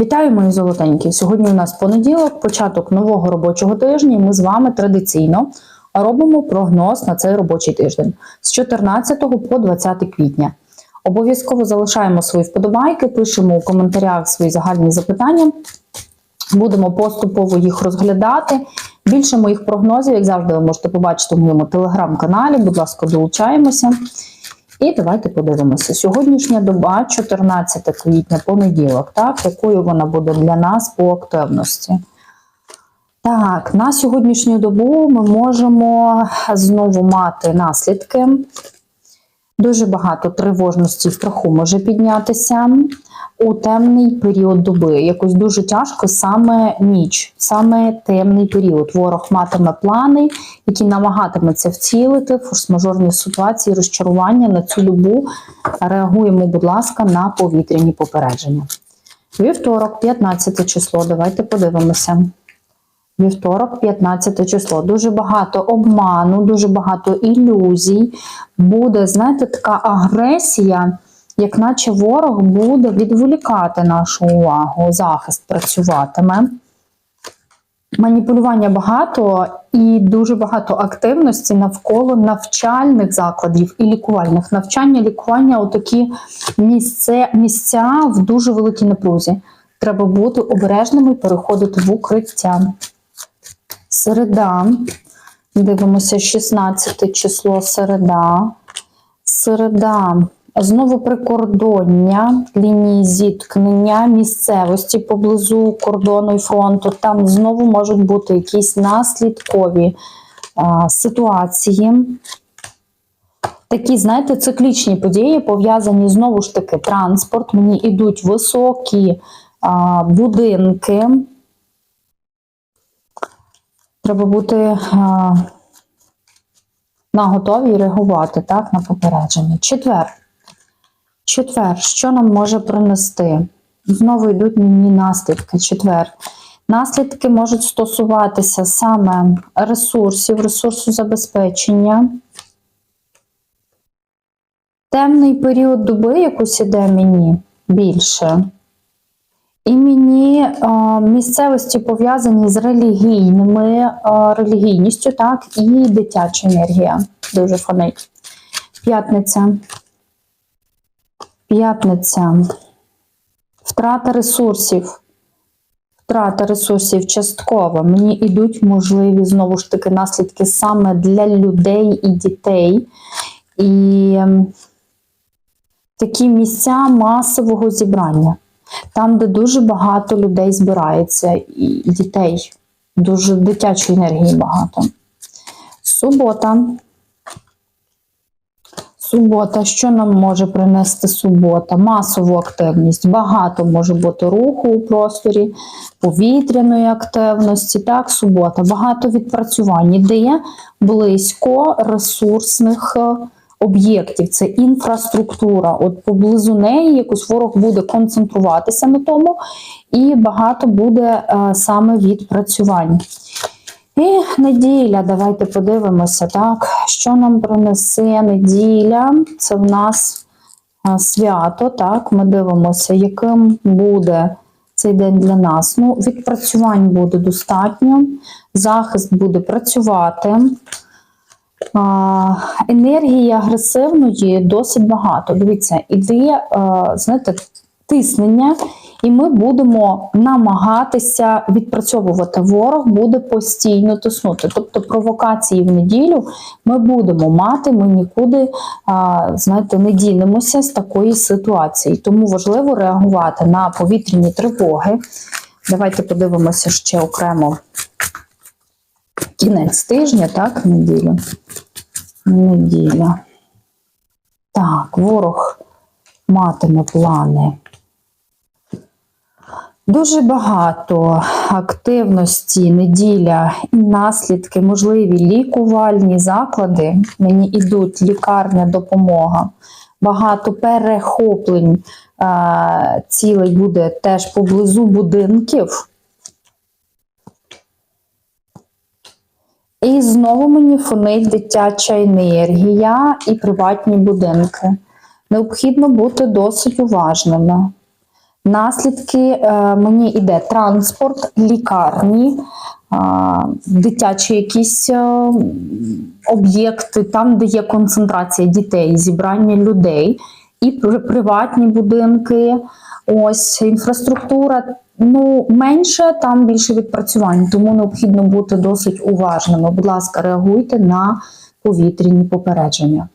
Вітаю, мої золотенькі! Сьогодні у нас понеділок, початок нового робочого тижня. і Ми з вами традиційно робимо прогноз на цей робочий тиждень з 14 по 20 квітня. Обов'язково залишаємо свої вподобайки, пишемо у коментарях свої загальні запитання. Будемо поступово їх розглядати. Більше моїх прогнозів, як завжди, ви можете побачити в моєму телеграм-каналі. Будь ласка, долучаємося. І давайте подивимося. Сьогоднішня доба, 14 квітня, понеділок, так, якою вона буде для нас по активності. Так, на сьогоднішню добу ми можемо знову мати наслідки. Дуже багато тривожності страху може піднятися у темний період доби. Якось дуже тяжко саме ніч, саме темний період. Ворог матиме плани, які намагатиметься вцілити форс-мажорні ситуації, розчарування на цю добу. Реагуємо, будь ласка, на повітряні попередження. Вівторок, 15 число. Давайте подивимося. Вівторок, 15 число. Дуже багато обману, дуже багато ілюзій. Буде, знаєте, така агресія, як наче ворог буде відволікати нашу увагу, захист працюватиме. Маніпулювання багато і дуже багато активності навколо навчальних закладів і лікувальних. Навчання, лікування отакі місця, місця в дуже великій напрузі. Треба бути обережними і переходити в укриття. Середа. Дивимося 16 число середа. Середа. Знову прикордоння, лінії зіткнення, місцевості поблизу кордону і фронту. Там знову можуть бути якісь наслідкові а, ситуації. Такі, знаєте, циклічні події пов'язані знову ж таки транспорт. Мені йдуть високі а, будинки. Треба бути а, на готові реагувати так, на попередження. Четвер. Четвер, що нам може принести? Знову йдуть мені наслідки. Четвер. Наслідки можуть стосуватися саме ресурсів, ресурсу забезпечення. Темний період доби якось іде мені більше. І мені е, місцевості пов'язані з релігійними е, релігійністю, так, і дитяча енергія. Дуже фонить. П'ятниця. П'ятниця. Втрата ресурсів. Втрата ресурсів частково. Мені йдуть можливі, знову ж таки, наслідки саме для людей і дітей. І ем, такі місця масового зібрання. Там, де дуже багато людей збирається, і дітей, дуже дитячої енергії багато. Субота. Субота, що нам може принести субота? Масову активність. Багато може бути руху у просторі, повітряної активності. Так, субота, багато відпрацювань, ідея близько ресурсних е, об'єктів. Це інфраструктура. От поблизу неї якось ворог буде концентруватися на тому, і багато буде е, саме відпрацювань. І неділя, давайте подивимося, так, що нам принесе неділя. Це в нас а, свято, так, ми дивимося, яким буде цей день для нас. Ну, відпрацювань буде достатньо, захист буде працювати. Енергії агресивної досить багато. Дивіться, іде, а, знаєте, тиснення, і ми будемо намагатися відпрацьовувати. Ворог буде постійно тиснути. Тобто провокації в неділю ми будемо мати, ми нікуди а, знаєте, не дінемося з такої ситуації. Тому важливо реагувати на повітряні тривоги. Давайте подивимося ще окремо кінець тижня, так, неділю. Неділя. Так, ворог матиме плани. Дуже багато активності, неділя і наслідки, можливі лікувальні заклади. Мені йдуть лікарня, допомога. Багато перехоплень е, цілей буде теж поблизу будинків. І знову мені фонить дитяча енергія і приватні будинки. Необхідно бути досить уважними. Наслідки е, мені йде транспорт, лікарні, дитячі якісь е, об'єкти, там, де є концентрація дітей, зібрання людей, і приватні будинки. Ось інфраструктура. Ну, менше, там більше відпрацювань, тому необхідно бути досить уважними. Будь ласка, реагуйте на повітряні попередження.